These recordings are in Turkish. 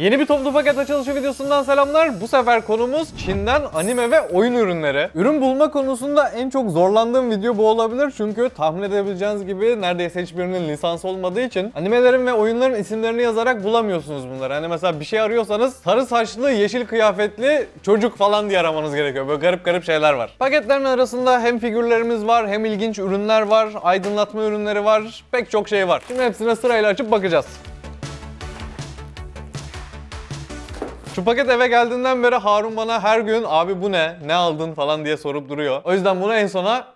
Yeni bir toplu paket açılışı videosundan selamlar. Bu sefer konumuz Çin'den anime ve oyun ürünleri. Ürün bulma konusunda en çok zorlandığım video bu olabilir. Çünkü tahmin edebileceğiniz gibi neredeyse hiçbirinin lisansı olmadığı için animelerin ve oyunların isimlerini yazarak bulamıyorsunuz bunları. Hani mesela bir şey arıyorsanız sarı saçlı, yeşil kıyafetli çocuk falan diye aramanız gerekiyor. Böyle garip garip şeyler var. Paketlerin arasında hem figürlerimiz var, hem ilginç ürünler var, aydınlatma ürünleri var, pek çok şey var. Şimdi hepsine sırayla açıp bakacağız. Şu paket eve geldiğinden beri Harun bana her gün abi bu ne, ne aldın falan diye sorup duruyor. O yüzden bunu en sona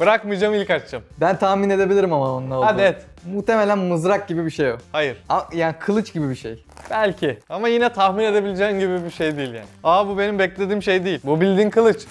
bırakmayacağım ilk açacağım. Ben tahmin edebilirim ama onun ne olduğunu. Hadi et. Muhtemelen mızrak gibi bir şey o. Hayır. A- Yani kılıç gibi bir şey. Belki. Ama yine tahmin edebileceğin gibi bir şey değil yani. Aa bu benim beklediğim şey değil. Bu bildiğin kılıç.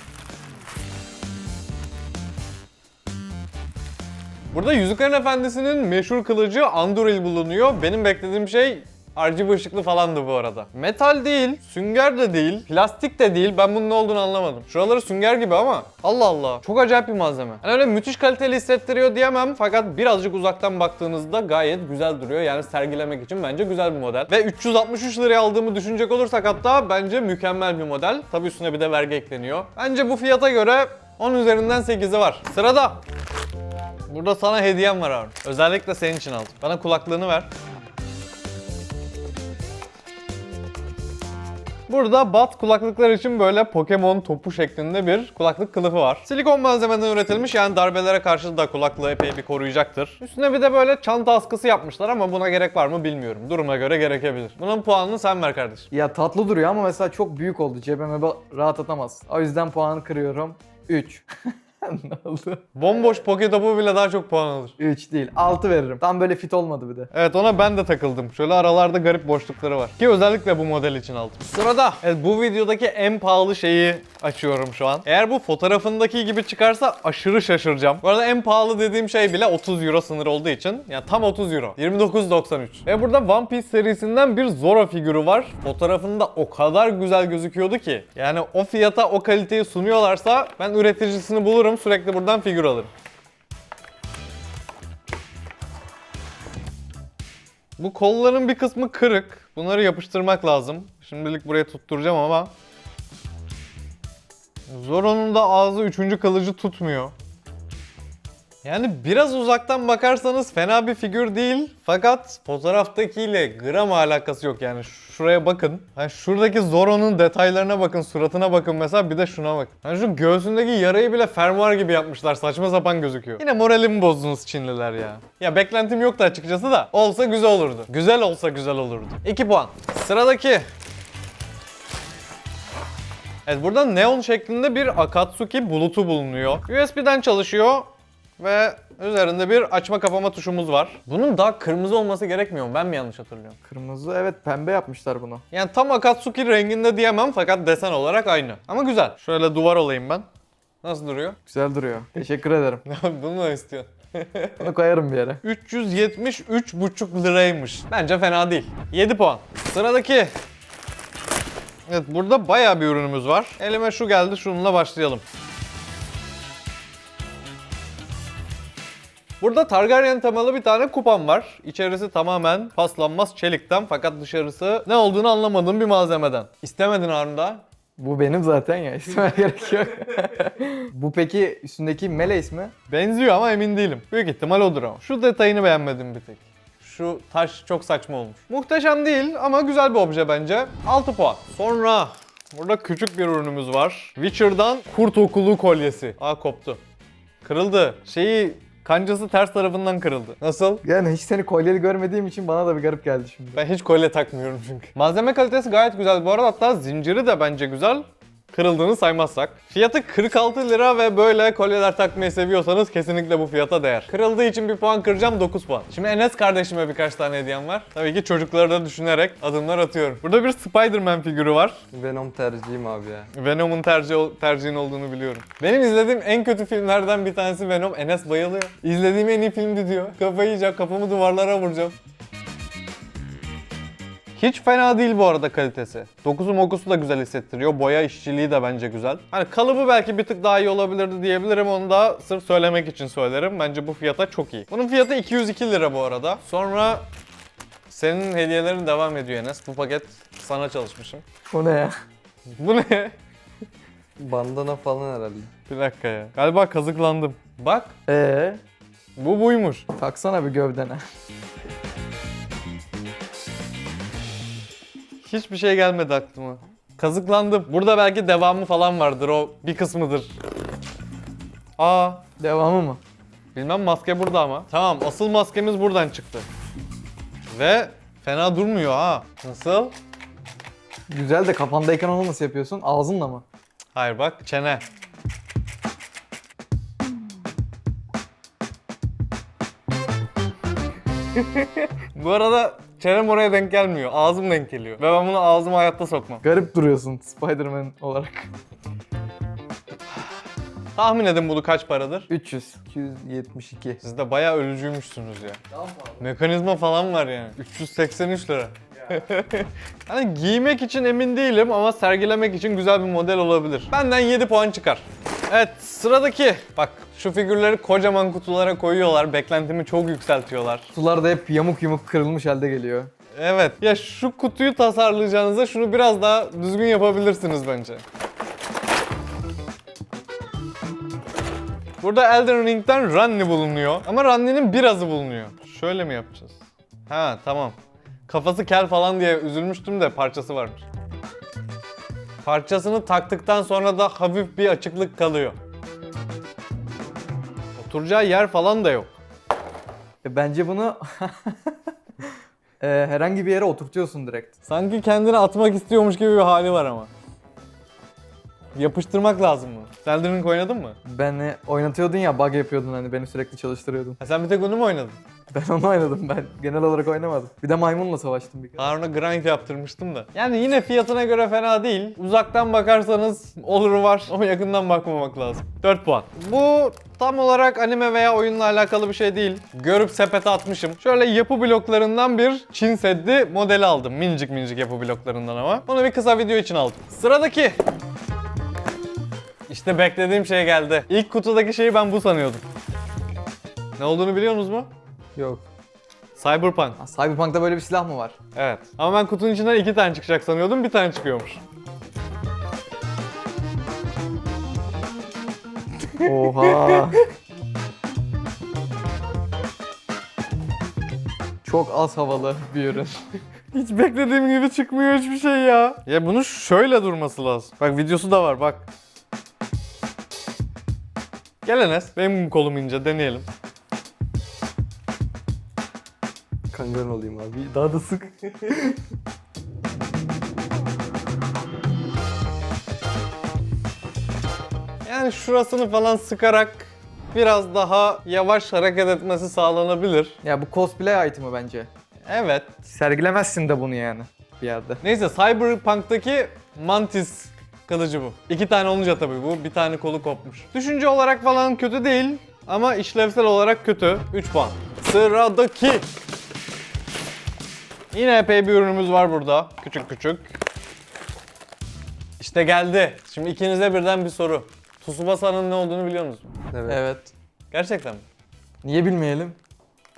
Burada Yüzüklerin Efendisi'nin meşhur kılıcı Anduril bulunuyor. Benim beklediğim şey RGB ışıklı falandı bu arada. Metal değil, sünger de değil, plastik de değil. Ben bunun ne olduğunu anlamadım. Şuraları sünger gibi ama Allah Allah. Çok acayip bir malzeme. Yani öyle müthiş kaliteli hissettiriyor diyemem fakat birazcık uzaktan baktığınızda gayet güzel duruyor. Yani sergilemek için bence güzel bir model. Ve 363 liraya aldığımı düşünecek olursak hatta bence mükemmel bir model. Tabii üstüne bir de vergi ekleniyor. Bence bu fiyata göre 10 üzerinden 8'i var. Sırada Burada sana hediyem var Harun. Özellikle senin için aldım. Bana kulaklığını ver. Burada bat kulaklıklar için böyle Pokemon topu şeklinde bir kulaklık kılıfı var. Silikon malzemeden üretilmiş yani darbelere karşı da kulaklığı epey bir koruyacaktır. Üstüne bir de böyle çanta askısı yapmışlar ama buna gerek var mı bilmiyorum. Duruma göre gerekebilir. Bunun puanını sen ver kardeşim. Ya tatlı duruyor ama mesela çok büyük oldu. Cebime rahat atamaz. O yüzden puanı kırıyorum. 3. ne oldu? Bomboş poke topu bile daha çok puan alır. 3 değil. 6 veririm. Tam böyle fit olmadı bir de. Evet ona ben de takıldım. Şöyle aralarda garip boşlukları var. Ki özellikle bu model için aldım. Sırada evet, bu videodaki en pahalı şeyi açıyorum şu an. Eğer bu fotoğrafındaki gibi çıkarsa aşırı şaşıracağım. Bu arada en pahalı dediğim şey bile 30 euro sınır olduğu için. Yani tam 30 euro. 29.93. Ve burada One Piece serisinden bir Zoro figürü var. Fotoğrafında o kadar güzel gözüküyordu ki. Yani o fiyata o kaliteyi sunuyorlarsa ben üreticisini bulurum sürekli buradan figür alırım. Bu kolların bir kısmı kırık. Bunları yapıştırmak lazım. Şimdilik buraya tutturacağım ama Zoro'nun da ağzı üçüncü kılıcı tutmuyor. Yani biraz uzaktan bakarsanız fena bir figür değil. Fakat fotoğraftakiyle gram alakası yok yani. Şuraya bakın. Hani şuradaki Zoro'nun detaylarına bakın, suratına bakın mesela bir de şuna bak. Hani şu göğsündeki yarayı bile fermuar gibi yapmışlar. Saçma sapan gözüküyor. Yine moralimi bozdunuz Çinliler ya. Ya beklentim yoktu açıkçası da. Olsa güzel olurdu. Güzel olsa güzel olurdu. 2 puan. Sıradaki Evet burada neon şeklinde bir Akatsuki bulutu bulunuyor. USB'den çalışıyor ve üzerinde bir açma kapama tuşumuz var. Bunun daha kırmızı olması gerekmiyor mu? Ben mi yanlış hatırlıyorum? Kırmızı evet pembe yapmışlar bunu. Yani tam Akatsuki renginde diyemem fakat desen olarak aynı. Ama güzel. Şöyle duvar olayım ben. Nasıl duruyor? Güzel duruyor. Teşekkür ederim. Bunu mu istiyorsun? Bunu koyarım bir yere. 373,5 liraymış. Bence fena değil. 7 puan. Sıradaki. Evet burada bayağı bir ürünümüz var. Elime şu geldi şununla başlayalım. Burada Targaryen temalı bir tane kupam var. İçerisi tamamen paslanmaz çelikten fakat dışarısı ne olduğunu anlamadığım bir malzemeden. İstemedin Harun da. Bu benim zaten ya. İstemeye gerek yok. Bu peki üstündeki Meleis mi? Benziyor ama emin değilim. Büyük ihtimal odur ama. Şu detayını beğenmedim bir tek. Şu taş çok saçma olmuş. Muhteşem değil ama güzel bir obje bence. 6 puan. Sonra burada küçük bir ürünümüz var. Witcher'dan kurt okulu kolyesi. Aa koptu. Kırıldı. Şeyi kancası ters tarafından kırıldı. Nasıl? Yani hiç seni kolyeli görmediğim için bana da bir garip geldi şimdi. Ben hiç kolye takmıyorum çünkü. Malzeme kalitesi gayet güzel bu arada hatta zinciri de bence güzel. Kırıldığını saymazsak. Fiyatı 46 lira ve böyle kolyeler takmayı seviyorsanız kesinlikle bu fiyata değer. Kırıldığı için bir puan kıracağım 9 puan. Şimdi Enes kardeşime birkaç tane hediyem var. Tabii ki çocukları da düşünerek adımlar atıyorum. Burada bir Spider-Man figürü var. Venom tercihim abi ya. Venom'un tercih, tercihin olduğunu biliyorum. Benim izlediğim en kötü filmlerden bir tanesi Venom. Enes bayılıyor. İzlediğim en iyi filmdi diyor. Kafayı yiyeceğim, kafamı duvarlara vuracağım. Hiç fena değil bu arada kalitesi. Dokusu mokusu da güzel hissettiriyor. Boya işçiliği de bence güzel. Hani kalıbı belki bir tık daha iyi olabilirdi diyebilirim. Onu da sırf söylemek için söylerim. Bence bu fiyata çok iyi. Bunun fiyatı 202 lira bu arada. Sonra Senin hediyelerin devam ediyor Enes. Bu paket sana çalışmışım. O ne ya? Bu ne? Bandana falan herhalde. Bir dakika ya. Galiba kazıklandım. Bak Ee, bu buymuş. taksana bir gövdene. Hiçbir şey gelmedi aklıma. Kazıklandım. Burada belki devamı falan vardır. O bir kısmıdır. Aa, Devamı mı? bilmem maske burada ama. Tamam, asıl maskemiz buradan çıktı. Ve fena durmuyor ha. Nasıl? Güzel de kafandayken onu nasıl yapıyorsun? Ağzınla mı? Hayır bak, çene. Bu arada çenem oraya denk gelmiyor. Ağzım denk geliyor. Ve ben bunu ağzıma hayatta sokmam. Garip duruyorsun Spider-Man olarak. Tahmin edin bunu kaç paradır? 300. 272. Siz de bayağı ölücüymüşsünüz ya. Mekanizma falan var yani. 383 lira. hani giymek için emin değilim ama sergilemek için güzel bir model olabilir. Benden 7 puan çıkar. Evet sıradaki. Bak şu figürleri kocaman kutulara koyuyorlar. Beklentimi çok yükseltiyorlar. Kutular da hep yamuk yumuk kırılmış halde geliyor. Evet. Ya şu kutuyu tasarlayacağınıza şunu biraz daha düzgün yapabilirsiniz bence. Burada Elden Ring'den Ranni bulunuyor. Ama Ranni'nin birazı bulunuyor. Şöyle mi yapacağız? Ha tamam. Kafası kel falan diye üzülmüştüm de parçası varmış. Parçasını taktıktan sonra da hafif bir açıklık kalıyor. Oturacağı yer falan da yok. E, bence bunu e, herhangi bir yere oturtuyorsun direkt. Sanki kendini atmak istiyormuş gibi bir hali var ama. Yapıştırmak lazım mı? Elden Ring oynadın mı? Beni oynatıyordun ya bug yapıyordun hani beni sürekli çalıştırıyordun. Ha, sen bir tek onu mu oynadın? Ben onu oynadım ben. Genel olarak oynamadım. Bir de maymunla savaştım bir kere. Harun'a grind yaptırmıştım da. Yani yine fiyatına göre fena değil. Uzaktan bakarsanız oluru var ama yakından bakmamak lazım. 4 puan. Bu tam olarak anime veya oyunla alakalı bir şey değil. Görüp sepete atmışım. Şöyle yapı bloklarından bir Çin Seddi modeli aldım. Minicik minicik yapı bloklarından ama. Bunu bir kısa video için aldım. Sıradaki. İşte beklediğim şey geldi. İlk kutudaki şeyi ben bu sanıyordum. Ne olduğunu biliyor musunuz mu? Yok. Cyberpunk. Ha, Cyberpunk'ta böyle bir silah mı var? Evet. Ama ben kutunun içinden iki tane çıkacak sanıyordum. Bir tane çıkıyormuş. Oha. Çok az havalı bir ürün. Hiç beklediğim gibi çıkmıyor hiçbir şey ya. Ya bunun şöyle durması lazım. Bak videosu da var bak. Gel Enes. Benim kolum ince deneyelim. Kangan olayım abi. Daha da sık. Yani şurasını falan sıkarak biraz daha yavaş hareket etmesi sağlanabilir. Ya bu cosplay item'ı bence. Evet. Sergilemezsin de bunu yani bir yerde. Neyse Cyberpunk'taki Mantis kılıcı bu. İki tane olunca tabii bu. Bir tane kolu kopmuş. Düşünce olarak falan kötü değil. Ama işlevsel olarak kötü. 3 puan. Sıradaki. Yine epey bir ürünümüz var burada. Küçük küçük. İşte geldi. Şimdi ikinize birden bir soru. Tsubasa'nın ne olduğunu biliyor musunuz? Evet. Evet. Gerçekten mi? Niye bilmeyelim?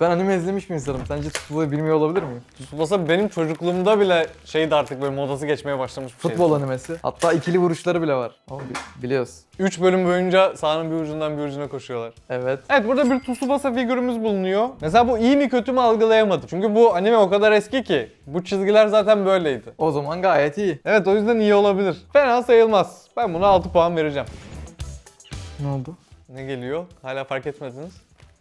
Ben anime izlemiş bir insanım. Sence Tsubasa'yı bilmiyor olabilir miyim? Tsubasa benim çocukluğumda bile şeydi artık böyle modası geçmeye başlamış bir. Futbol animesi. Hatta ikili vuruşları bile var. Ama bi- biliyoruz. 3 bölüm boyunca sahanın bir ucundan bir ucuna koşuyorlar. Evet. Evet burada bir Tsubasa figürümüz bulunuyor. Mesela bu iyi mi kötü mü algılayamadım. Çünkü bu anime o kadar eski ki. Bu çizgiler zaten böyleydi. O zaman gayet iyi. Evet o yüzden iyi olabilir. Fena sayılmaz. Ben buna 6 puan vereceğim. Ne oldu? Ne geliyor? Hala fark etmediniz.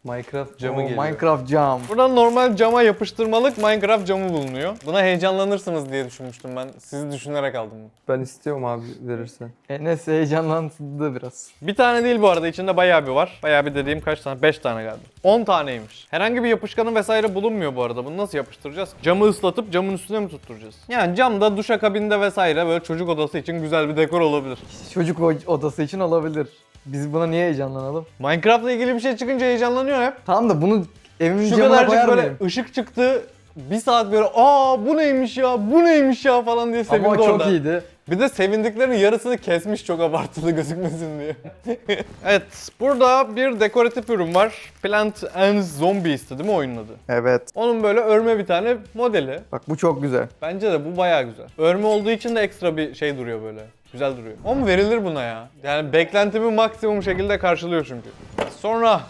Minecraft camı Oo, geliyor. Minecraft cam. Buradan normal cama yapıştırmalık Minecraft camı bulunuyor. Buna heyecanlanırsınız diye düşünmüştüm ben. Sizi düşünerek aldım bunu. Ben istiyorum abi verirsen. Enes heyecanlandı biraz. Bir tane değil bu arada içinde bayağı bir var. Bayağı bir dediğim kaç tane? 5 tane galiba. 10 taneymiş. Herhangi bir yapışkanı vesaire bulunmuyor bu arada. Bunu nasıl yapıştıracağız? Camı ıslatıp camın üstüne mi tutturacağız? Yani camda duşakabinde vesaire böyle çocuk odası için güzel bir dekor olabilir. Çocuk odası için olabilir. Biz buna niye heyecanlanalım? Minecraft'la ilgili bir şey çıkınca heyecanlanıyor hep. Tamam da bunu evimin Şu camına kadarcık koyar böyle mıyım? ışık çıktı. Bir saat böyle aa bu neymiş ya bu neymiş ya falan diye sevindi Ama çok orada. iyiydi. Bir de sevindiklerinin yarısını kesmiş çok abartılı gözükmesin diye. evet, burada bir dekoratif ürün var. Plant and Zombies'ti değil mi oyunun adı? Evet. Onun böyle örme bir tane modeli. Bak bu çok güzel. Bence de bu bayağı güzel. Örme olduğu için de ekstra bir şey duruyor böyle. Güzel duruyor. Ama verilir buna ya. Yani beklentimi maksimum şekilde karşılıyor çünkü. Sonra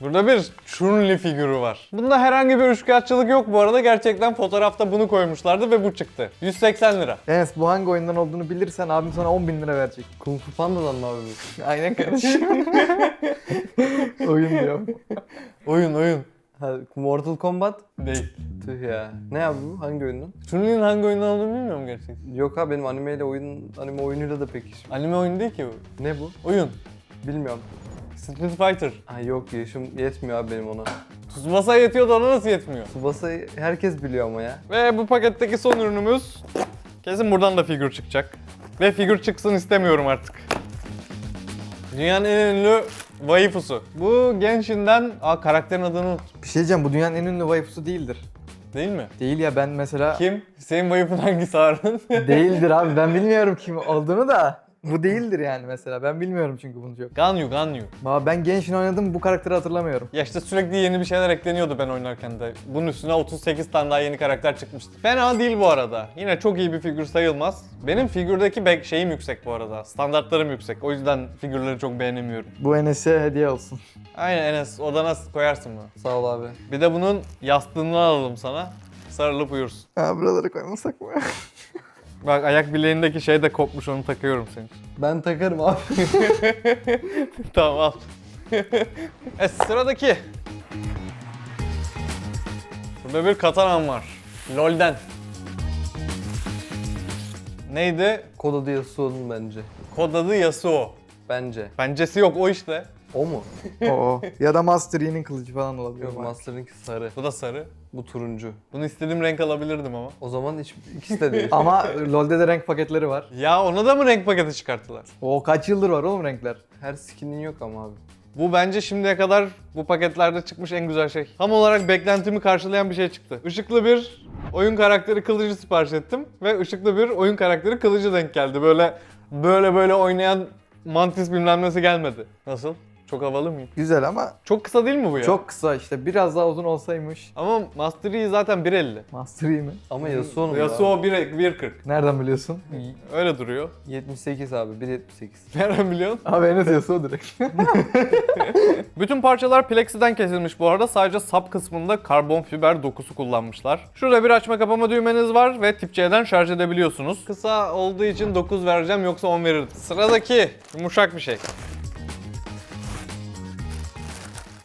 Burada bir Chun-Li figürü var. Bunda herhangi bir üçkağıtçılık yok bu arada. Gerçekten fotoğrafta bunu koymuşlardı ve bu çıktı. 180 lira. Enes bu hangi oyundan olduğunu bilirsen abim sana 10 bin lira verecek. Kung Fu Panda'dan mı abi bu? Aynen kardeşim. Oyun diyor. Oyun oyun. Ha, Mortal Kombat? Değil. Tüh ya. Ne abi bu? Hangi oyundan? Chun-Li'nin hangi oyundan olduğunu bilmiyorum gerçekten. Yok abi benim animeyle oyun, anime oyunuyla da pek işim. Anime oyun değil ki bu. Ne bu? Oyun. Bilmiyorum. Street Fighter. Ha yok yaşım yetmiyor abi benim ona. Tsubasa yetiyor da ona nasıl yetmiyor? Tsubasa'yı herkes biliyor ama ya. Ve bu paketteki son ürünümüz kesin buradan da figür çıkacak. Ve figür çıksın istemiyorum artık. Dünyanın en ünlü waifusu. Bu Genshin'den... Aa karakterin adını unut. Bir şey diyeceğim bu dünyanın en ünlü waifusu değildir. Değil mi? Değil ya ben mesela... Kim? Senin waifun hangisi Harun? Değildir abi ben bilmiyorum kim olduğunu da. Bu değildir yani mesela ben bilmiyorum çünkü bunu çok. Ganyu, Ganyu. Ama ben Genshin oynadım bu karakteri hatırlamıyorum. Ya işte sürekli yeni bir şeyler ekleniyordu ben oynarken de. Bunun üstüne 38 tane daha yeni karakter çıkmıştı. Fena değil bu arada. Yine çok iyi bir figür sayılmaz. Benim figürdeki bek- şeyim yüksek bu arada. Standartlarım yüksek. O yüzden figürleri çok beğenemiyorum. Bu Enes'e hediye olsun. Aynen Enes odana koyarsın bunu. Sağ ol abi. Bir de bunun yastığını alalım sana. Sarılıp uyursun. Ha buraları koymasak mı? Bak ayak bileğindeki şey de kopmuş onu takıyorum senin. için. Ben takarım abi. tamam al. evet sıradaki. Burada bir katanan var. LoL'den. Neydi? Kod adı Yasuo'nun bence. Kod adı Yasuo. Bence. Bencesi yok o işte. O mu? Oo. ya da Master Yi'nin kılıcı falan olabilir. Yok. Master'ınki sarı. Bu da sarı. Bu turuncu. Bunu istediğim renk alabilirdim ama. O zaman hiç, ikisi de değil. Ama LoL'de de renk paketleri var. Ya ona da mı renk paketi çıkarttılar? O kaç yıldır var oğlum renkler. Her skinin yok ama abi. Bu bence şimdiye kadar bu paketlerde çıkmış en güzel şey. Tam olarak beklentimi karşılayan bir şey çıktı. Işıklı bir oyun karakteri kılıcı sipariş ettim ve ışıklı bir oyun karakteri kılıcı denk geldi. Böyle böyle böyle oynayan mantis bilmem nesi gelmedi. Nasıl? Çok havalı mıyım? Güzel ama Çok kısa değil mi bu ya? çok kısa işte biraz daha uzun olsaymış. Ama Master Yi zaten 1.50. Master Yi mi? Ama Yasuo'nun Yasuo 1 1.40. Nereden biliyorsun? Öyle duruyor. 78 abi 1.78. Nereden biliyorsun? Abi Enes Yasuo direkt. Bütün parçalar plexiden kesilmiş bu arada. Sadece sap kısmında karbon fiber dokusu kullanmışlar. Şurada bir açma kapama düğmeniz var ve tip C'den şarj edebiliyorsunuz. Kısa olduğu için 9 vereceğim yoksa 10 verirdim. Sıradaki yumuşak bir şey.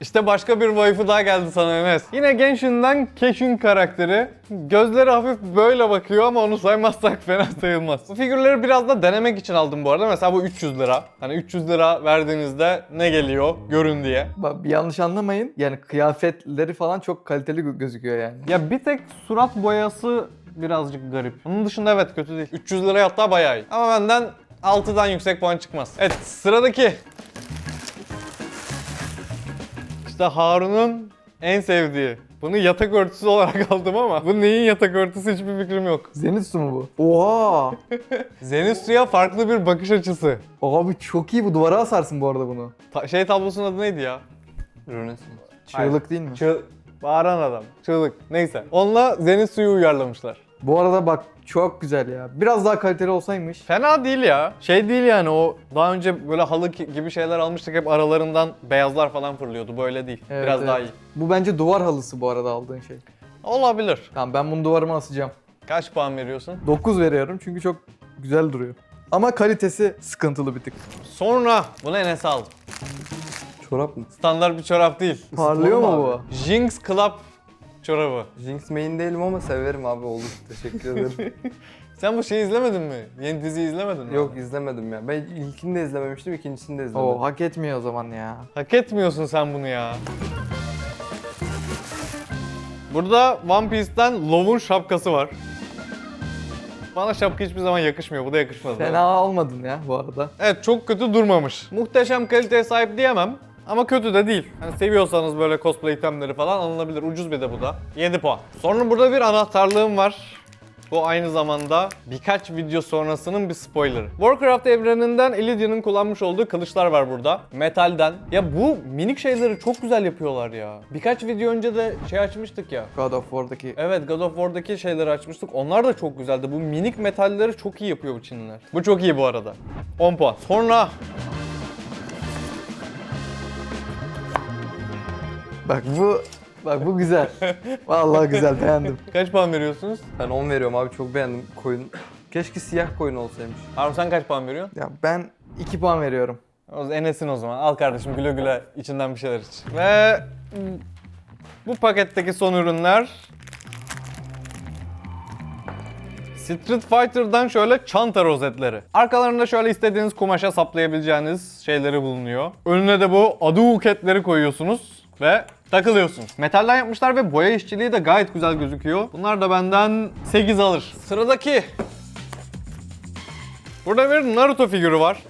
İşte başka bir waifu daha geldi sana Enes. Yine Genshin'den Keshin karakteri. Gözleri hafif böyle bakıyor ama onu saymazsak fena sayılmaz. Bu figürleri biraz da denemek için aldım bu arada. Mesela bu 300 lira. Hani 300 lira verdiğinizde ne geliyor görün diye. Bak bir yanlış anlamayın. Yani kıyafetleri falan çok kaliteli gö- gözüküyor yani. Ya bir tek surat boyası birazcık garip. Onun dışında evet kötü değil. 300 liraya hatta bayağı iyi. Ama benden 6'dan yüksek puan çıkmaz. Evet sıradaki. İşte Harun'un en sevdiği. Bunu yatak örtüsü olarak aldım ama bu neyin yatak örtüsü hiçbir fikrim yok. Zenitsu mu bu? Oha! Zenitsu'ya farklı bir bakış açısı. Abi çok iyi bu duvara asarsın bu arada bunu. Ta- şey tablosunun adı neydi ya? Rönesans. Çığlık değil mi? Çığ... Bağıran adam. Çığlık. Neyse. Onunla Zenitsu'yu uyarlamışlar. Bu arada bak çok güzel ya. Biraz daha kaliteli olsaymış. Fena değil ya. Şey değil yani o daha önce böyle halı gibi şeyler almıştık hep aralarından beyazlar falan fırlıyordu. Böyle değil. Evet, Biraz evet. daha iyi. Bu bence duvar halısı bu arada aldığın şey. Olabilir. Tamam ben bunu duvarıma asacağım. Kaç puan veriyorsun? 9 veriyorum çünkü çok güzel duruyor. Ama kalitesi sıkıntılı bir tık. Sonra bunu Enes'e aldım. Çorap mı? Standart bir çorap değil. Parlıyor mu bu? Jinx Club çorabı. Jinx main değilim ama severim abi olur. Teşekkür ederim. Sen bu şeyi izlemedin mi? Yeni diziyi izlemedin mi? Yok izlemedim ya. Ben ilkini de izlememiştim, ikincisini de izlemedim. Oo hak etmiyor o zaman ya. Hak etmiyorsun sen bunu ya. Burada One Piece'ten Low'un şapkası var. Bana şapka hiçbir zaman yakışmıyor. Bu da yakışmadı. Fena olmadın ya bu arada. Evet çok kötü durmamış. Muhteşem kaliteye sahip diyemem. Ama kötü de değil. Hani seviyorsanız böyle cosplay itemleri falan alınabilir. Ucuz bir de bu da. 7 puan. Sonra burada bir anahtarlığım var. Bu aynı zamanda birkaç video sonrasının bir spoilerı. Warcraft evreninden Illidia'nın kullanmış olduğu kılıçlar var burada. Metalden. Ya bu minik şeyleri çok güzel yapıyorlar ya. Birkaç video önce de şey açmıştık ya. God of War'daki Evet God of War'daki şeyleri açmıştık. Onlar da çok güzeldi. Bu minik metalleri çok iyi yapıyor bu Çinliler. Bu çok iyi bu arada. 10 puan. Sonra Bak bu bak bu güzel. Vallahi güzel beğendim. kaç puan veriyorsunuz? Ben 10 veriyorum abi çok beğendim koyun. Keşke siyah koyun olsaymış. Harun sen kaç puan veriyorsun? Ya ben 2 puan veriyorum. O zaman Enes'in o zaman. Al kardeşim güle güle içinden bir şeyler iç. Ve bu paketteki son ürünler Street Fighter'dan şöyle çanta rozetleri. Arkalarında şöyle istediğiniz kumaşa saplayabileceğiniz şeyleri bulunuyor. Önüne de bu aduketleri koyuyorsunuz ve takılıyorsunuz. Metalden yapmışlar ve boya işçiliği de gayet güzel gözüküyor. Bunlar da benden 8 alır. Sıradaki Burada bir Naruto figürü var.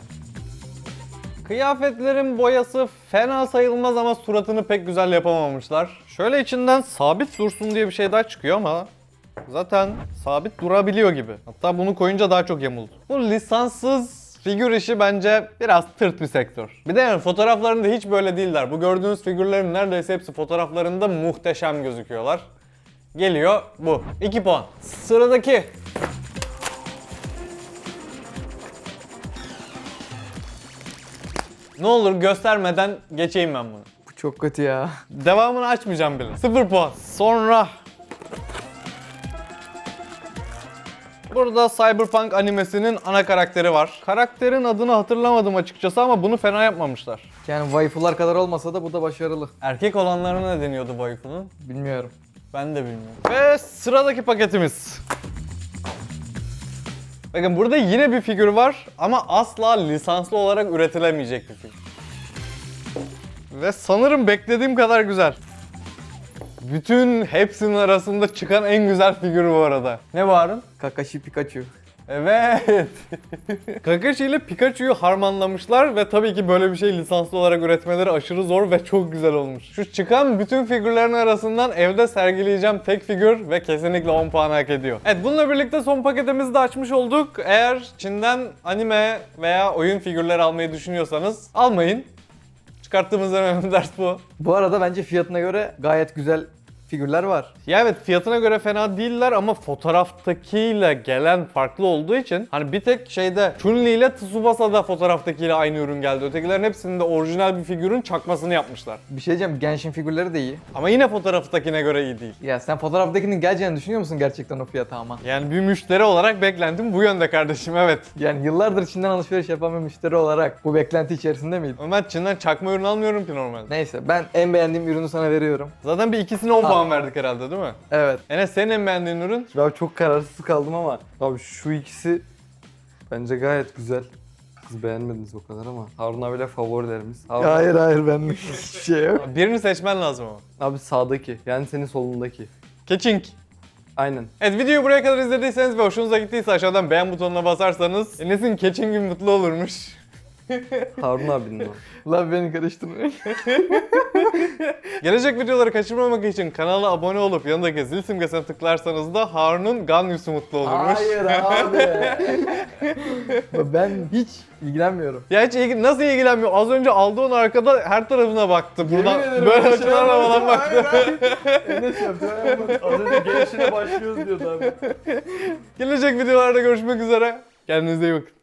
Kıyafetlerin boyası fena sayılmaz ama suratını pek güzel yapamamışlar. Şöyle içinden sabit dursun diye bir şey daha çıkıyor ama zaten sabit durabiliyor gibi. Hatta bunu koyunca daha çok yamuldu. Bu lisanssız figür işi bence biraz tırt bir sektör. Bir de yani fotoğraflarında hiç böyle değiller. Bu gördüğünüz figürlerin neredeyse hepsi fotoğraflarında muhteşem gözüküyorlar. Geliyor bu. 2 puan. Sıradaki Ne olur göstermeden geçeyim ben bunu. Bu çok kötü ya. Devamını açmayacağım bile. 0 puan. Sonra Burada Cyberpunk animesinin ana karakteri var. Karakterin adını hatırlamadım açıkçası ama bunu fena yapmamışlar. Yani waifular kadar olmasa da bu da başarılı. Erkek olanlarına ne deniyordu waifu'nun? Bilmiyorum. Ben de bilmiyorum. Ve sıradaki paketimiz. Bakın burada yine bir figür var ama asla lisanslı olarak üretilemeyecek bir figür. Ve sanırım beklediğim kadar güzel. Bütün hepsinin arasında çıkan en güzel figür bu arada. Ne Harun? Kakashi Pikachu. Evet. Kakashi ile Pikachu'yu harmanlamışlar ve tabii ki böyle bir şey lisanslı olarak üretmeleri aşırı zor ve çok güzel olmuş. Şu çıkan bütün figürlerin arasından evde sergileyeceğim tek figür ve kesinlikle 10 puan hak ediyor. Evet bununla birlikte son paketimizi de açmış olduk. Eğer Çin'den anime veya oyun figürleri almayı düşünüyorsanız almayın. Çıkarttığımız en önemli ders bu. Bu arada bence fiyatına göre gayet güzel figürler var. Ya evet fiyatına göre fena değiller ama fotoğraftakiyle gelen farklı olduğu için hani bir tek şeyde Chun-Li ile Tsubasa da fotoğraftakiyle aynı ürün geldi. Ötekilerin hepsinde orijinal bir figürün çakmasını yapmışlar. Bir şey diyeceğim Genshin figürleri de iyi. Ama yine fotoğraftakine göre iyi değil. Ya sen fotoğraftakinin geleceğini düşünüyor musun gerçekten o fiyata ama? Yani bir müşteri olarak beklentim bu yönde kardeşim evet. Yani yıllardır Çin'den alışveriş yapan bir müşteri olarak bu beklenti içerisinde miydin? Ben Çin'den çakma ürün almıyorum ki normalde. Neyse ben en beğendiğim ürünü sana veriyorum. Zaten bir ikisine 10 puan verdik herhalde değil mi? Evet. Enes senin en beğendiğin ürün? Ben çok kararsız kaldım ama abi şu ikisi bence gayet güzel. Siz beğenmediniz o kadar ama Harun abiyle favorilerimiz. Harun Hayır hayır benlik hiçbir şey yok. Birini seçmen lazım ama. Abi sağdaki yani senin solundaki. Keçink. Aynen. Evet videoyu buraya kadar izlediyseniz ve hoşunuza gittiyse aşağıdan beğen butonuna basarsanız Enes'in Keçink'i mutlu olurmuş. Harun abinin o. Lan beni karıştırmayın. Gelecek videoları kaçırmamak için kanala abone olup yanındaki zil simgesine tıklarsanız da Harun'un Ganyus'u mutlu olurmuş. Hayır abi. ben hiç ilgilenmiyorum. Ya hiç ilgi- nasıl ilgilenmiyor? Az önce aldı onu arkada her tarafına baktı. Buradan Yemin ederim böyle öyle şey açılarla yapmadım. falan baktı. Hayır, hayır. Enes yaptı. Az önce gençliğe başlıyoruz diyordu abi. Gelecek videolarda görüşmek üzere. Kendinize iyi bakın.